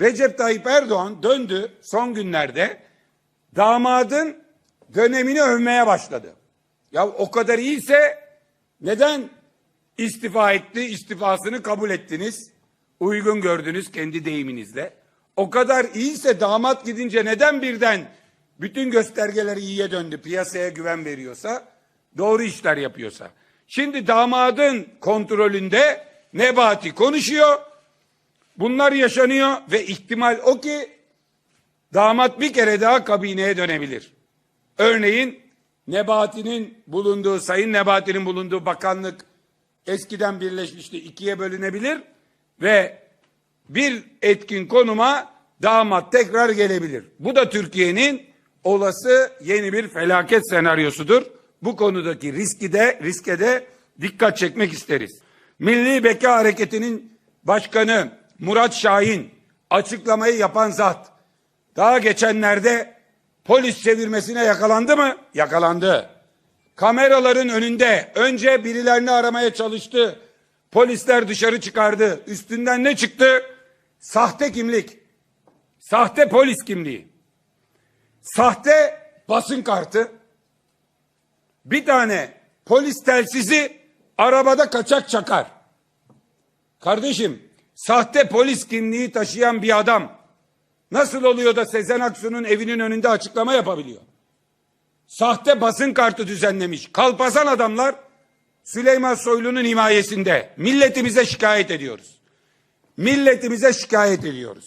Recep Tayyip Erdoğan döndü son günlerde damadın dönemini övmeye başladı. Ya o kadar iyiyse neden istifa etti, istifasını kabul ettiniz? Uygun gördünüz kendi deyiminizle. O kadar iyiyse damat gidince neden birden bütün göstergeler iyiye döndü, piyasaya güven veriyorsa, doğru işler yapıyorsa. Şimdi damadın kontrolünde Nebati konuşuyor, Bunlar yaşanıyor ve ihtimal o ki damat bir kere daha kabineye dönebilir. Örneğin Nebati'nin bulunduğu, Sayın Nebati'nin bulunduğu bakanlık eskiden birleşmişti, ikiye bölünebilir ve bir etkin konuma damat tekrar gelebilir. Bu da Türkiye'nin olası yeni bir felaket senaryosudur. Bu konudaki riski de riske de dikkat çekmek isteriz. Milli Beka Hareketi'nin başkanı Murat Şahin açıklamayı yapan zat daha geçenlerde polis çevirmesine yakalandı mı? Yakalandı. Kameraların önünde önce birilerini aramaya çalıştı. Polisler dışarı çıkardı. Üstünden ne çıktı? Sahte kimlik. Sahte polis kimliği. Sahte basın kartı. Bir tane polis telsizi arabada kaçak çakar. Kardeşim, sahte polis kimliği taşıyan bir adam nasıl oluyor da Sezen Aksu'nun evinin önünde açıklama yapabiliyor? Sahte basın kartı düzenlemiş. Kalpazan adamlar Süleyman Soylu'nun himayesinde. Milletimize şikayet ediyoruz. Milletimize şikayet ediyoruz.